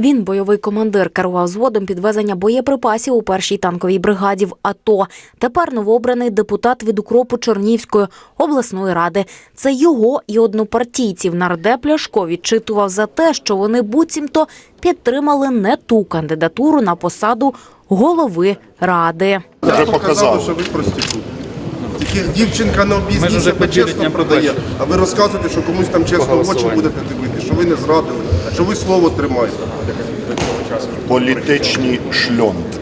Він, бойовий командир, керував зводом підвезення боєприпасів у першій танковій бригаді в АТО. Тепер новообраний депутат від укропу Чернівської обласної ради. Це його і однопартійців нардеп Ляшко відчитував за те, що вони буцімто підтримали не ту кандидатуру на посаду голови ради. Вже Я показали. що ви проститут. Тільки дівчинка на бізнесі себе чесно продає, а ви розказуєте, що комусь там чесно в очі будете дивитися, що ви не зрадили, що ви слово тримаєте. Політичні шльонти.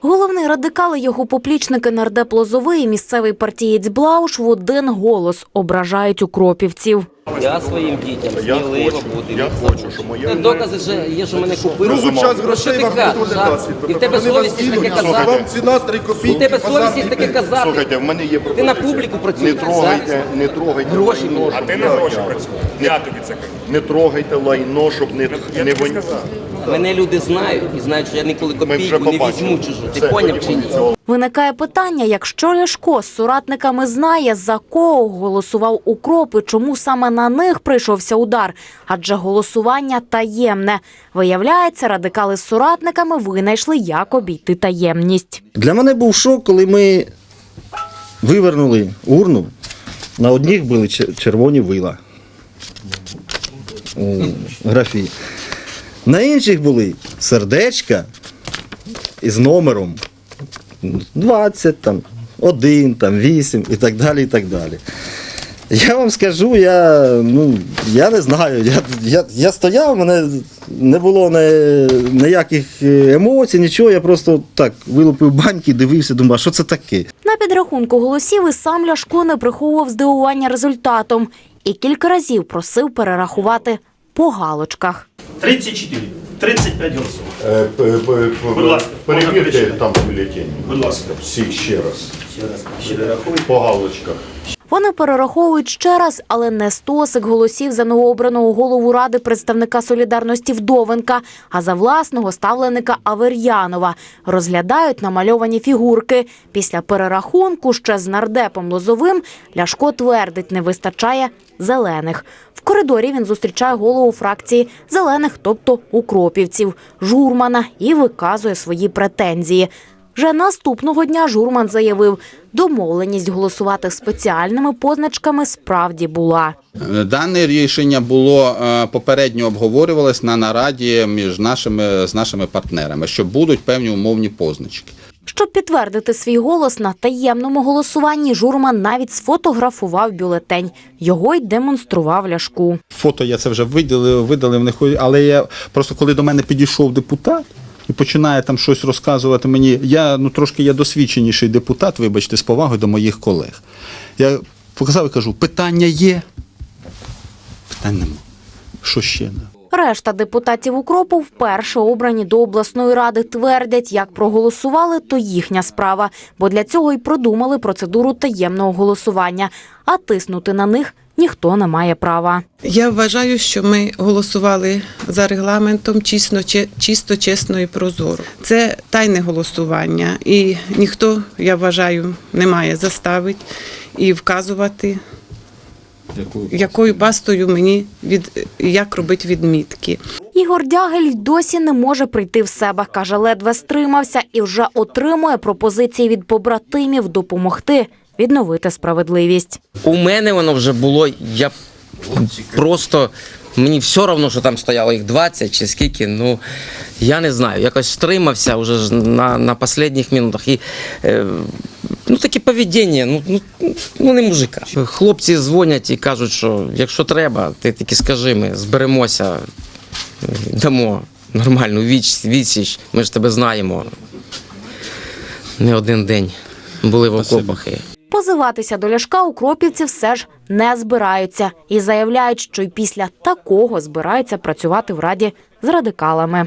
Головний радикал і його поплічники нардеп Лозовий і місцевий партієць Блауш в один голос ображають укропівців. Я своїм дітям Я сміливо хочу, буду. я хочу, забути. що моя Ти докази ж є, що мене купили. Ну, час грошей вам ніхто не дасть. І в тебе Вони вас совість є таке кинуть, казати. Вам ціна 3 У копійки. тебе базар совість є таке казати. Слухайте, в мене є Ти на пропозиція. публіку Не працюєш. трогайте, не трогайте Гроші лайно, щоб Ти не на гроші працюєш. Я тобі це кажу. Не трогайте лайно, щоб не, Я не тобі сказав. Мене люди знають і знають, що я ніколи копійку не побачили. візьму чужу. Ти Все, поняв чи ні? Виникає питання, якщо Ляшко з соратниками знає, за кого голосував укроп і чому саме на них прийшовся удар, адже голосування таємне. Виявляється, радикали з соратниками винайшли, як обійти таємність. Для мене був шок, коли ми вивернули урну. На одніх були червоні вила у графі. На інших були сердечка із номером 20, там, 1, там, 8 і так далі. і так далі. Я вам скажу, я, ну, я не знаю. Я, я, я стояв, мене не було ніяких е, емоцій, нічого. Я просто так вилупив баньки, дивився, думав, а що це таке? На підрахунку голосів і сам Ляшко не приховував здивування результатом і кілька разів просив перерахувати по галочках. 34, 35 голосів. Е, п- п- п- Будь ласка, можна Перевірте перечитати. там бюлетені. Будь ласка. Всі ще раз. Ще раз, ще. По галочках. Вони перераховують ще раз, але не стосик голосів за новообраного голову ради представника солідарності Вдовенка, а за власного ставленика Авер'янова. Розглядають намальовані фігурки. Після перерахунку ще з нардепом Лозовим Ляшко твердить, не вистачає зелених. В коридорі він зустрічає голову фракції зелених, тобто укропівців, журмана, і виказує свої претензії. Вже наступного дня Журман заявив, домовленість голосувати спеціальними позначками справді була. Дане рішення було е, попередньо обговорювалось на нараді між нашими з нашими партнерами, що будуть певні умовні позначки. Щоб підтвердити свій голос на таємному голосуванні, Журман навіть сфотографував бюлетень. Його й демонстрував Ляшку. Фото я це вже видалив, видалив, не хо- але я просто коли до мене підійшов депутат. І починає там щось розказувати мені. Я ну трошки я досвідченіший депутат, вибачте, з повагою до моїх колег. Я показав і кажу: питання є. Питань нема. Що ще? не? Решта депутатів укропу вперше обрані до обласної ради твердять, як проголосували, то їхня справа, бо для цього й продумали процедуру таємного голосування. А тиснути на них ніхто не має права. Я вважаю, що ми голосували за регламентом че- чисто, чесно і прозоро. Це тайне голосування, і ніхто, я вважаю, не має заставити і вказувати, якою бастою мені від як робити відмітки. Ігор Дягель досі не може прийти в себе. Каже, ледве стримався і вже отримує пропозиції від побратимів допомогти відновити справедливість. У мене воно вже було, я просто. Мені все одно, що там стояло їх 20 чи скільки, ну я не знаю. Якось стримався вже ж на, на останніх минутах. І, е, ну таке поведіння, ну, ну, ну не мужика. Хлопці дзвонять і кажуть, що якщо треба, ти тільки скажи, ми зберемося, дамо нормальну віч, відсіч, ми ж тебе знаємо. Не один день були в окопах. Позиватися до Ляшка укропівці все ж не збираються і заявляють, що й після такого збираються працювати в раді з радикалами.